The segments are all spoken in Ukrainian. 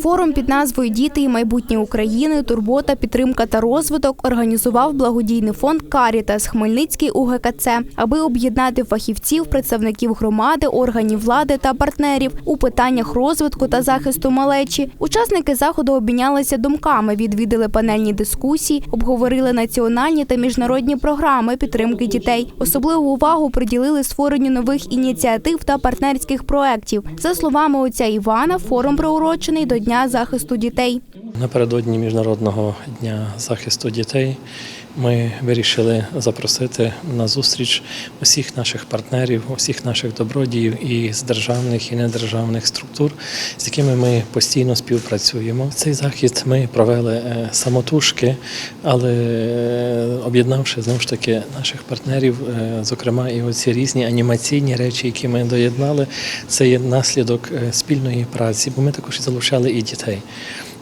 Форум під назвою Діти і майбутнє України, турбота, підтримка та розвиток організував благодійний фонд Карітас Хмельницький УГКЦ, аби об'єднати фахівців, представників громади, органів влади та партнерів у питаннях розвитку та захисту малечі. Учасники заходу обмінялися думками, відвідали панельні дискусії, обговорили національні та міжнародні програми підтримки дітей. Особливу увагу приділили створенню нових ініціатив та партнерських проєктів. За словами отця Івана, форум приурочений до Дня захисту дітей. Напередодні Міжнародного дня захисту дітей ми вирішили запросити на зустріч усіх наших партнерів, усіх наших добродіїв і з державних і недержавних структур, з якими ми постійно співпрацюємо. Цей захід ми провели е, самотужки, але е, об'єднавши знову ж таки наших партнерів, е, зокрема і оці різні анімаційні речі, які ми доєднали, це є наслідок спільної праці, бо ми також залучали і дітей.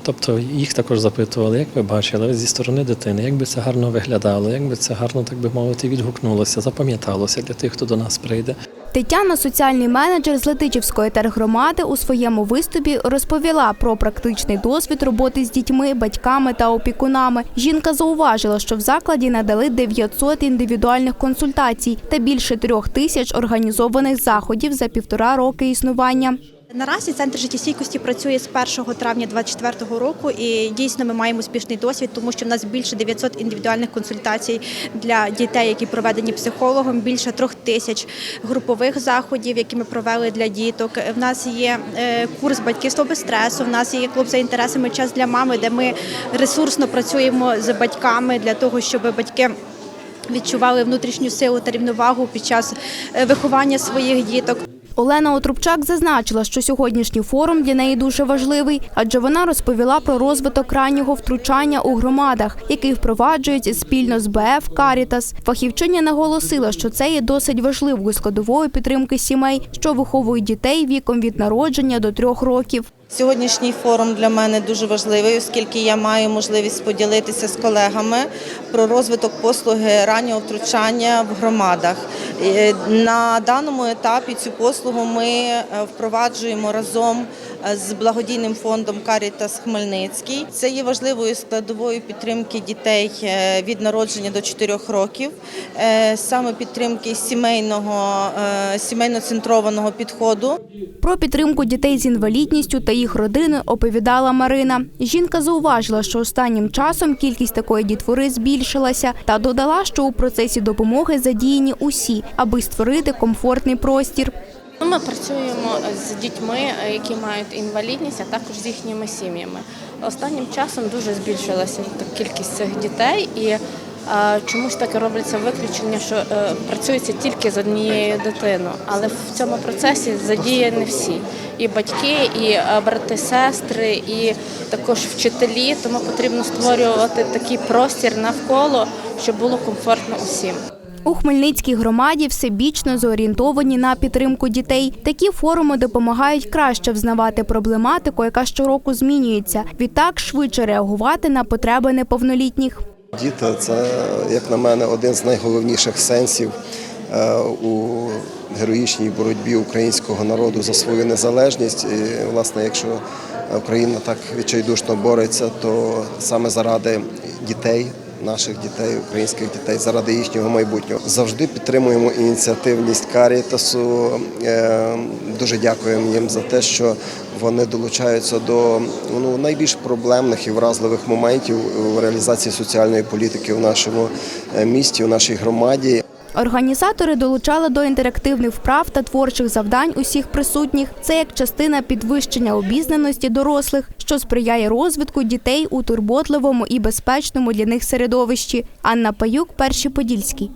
Тобто їх також запитували, як ви бачили зі сторони дитини, як би це гарно виглядало, як би це гарно, так би мовити, відгукнулося, запам'яталося для тих, хто до нас прийде. Тетяна, соціальний менеджер з Летичівської тергромади, у своєму виступі розповіла про практичний досвід роботи з дітьми, батьками та опікунами. Жінка зауважила, що в закладі надали 900 індивідуальних консультацій та більше трьох тисяч організованих заходів за півтора роки існування. Наразі центр життєстійкості працює з 1 травня 2024 року, і дійсно ми маємо успішний досвід, тому що в нас більше 900 індивідуальних консультацій для дітей, які проведені психологом, більше трьох тисяч групових заходів, які ми провели для діток. В нас є е, курс батьківства без стресу. В нас є клуб за інтересами час для мами, де ми ресурсно працюємо з батьками для того, щоб батьки. Відчували внутрішню силу та рівновагу під час е, виховання своїх діток. Олена Отрубчак зазначила, що сьогоднішній форум для неї дуже важливий, адже вона розповіла про розвиток раннього втручання у громадах, який впроваджують спільно з БФ Карітас. Фахівчиня наголосила, що це є досить важливою складовою підтримки сімей, що виховують дітей віком від народження до трьох років. Сьогоднішній форум для мене дуже важливий, оскільки я маю можливість поділитися з колегами про розвиток послуги раннього втручання в громадах. Е, На даному етапі цю послугу ми е, впроваджуємо разом е, з благодійним фондом Карітас Хмельницький. Це є важливою складовою підтримки дітей від народження до 4 років, саме підтримки сімейного сімейно-центрованого підходу. Про підтримку дітей з інвалідністю та їх родини оповідала Марина. Жінка зауважила, що останнім часом кількість такої дітвори збільшилася, та додала, що у процесі допомоги задіяні усі, аби створити комфортний простір. Ми працюємо з дітьми, які мають інвалідність, а також з їхніми сім'ями. Останнім часом дуже збільшилася кількість цих дітей, і е, чомусь таке робиться виключення, що е, працюється тільки з однією дитиною. Але в цьому процесі задіяні всі і батьки, і е, брати, сестри, і також вчителі. Тому потрібно створювати такий простір навколо, щоб було комфортно усім. У Хмельницькій громаді всебічно зорієнтовані на підтримку дітей. Такі форуми допомагають краще взнавати проблематику, яка щороку змінюється. Відтак швидше реагувати на потреби неповнолітніх. Діти це, як на мене, один з найголовніших сенсів е, у героїчній боротьбі українського народу за свою незалежність. І, власне, якщо Україна так відчайдушно бореться, то саме заради дітей. Наших дітей, українських дітей, заради їхнього майбутнього завжди підтримуємо ініціативність Карітасу. Е, Дуже дякуємо їм за те, що вони долучаються до ну, найбільш проблемних і вразливих моментів в реалізації соціальної політики в нашому е, місті, в нашій громаді. Організатори долучали до інтерактивних вправ та творчих завдань усіх присутніх. Це як частина підвищення обізнаності дорослих, що сприяє розвитку дітей у турботливому і безпечному для них середовищі. Анна Паюк, перший подільський.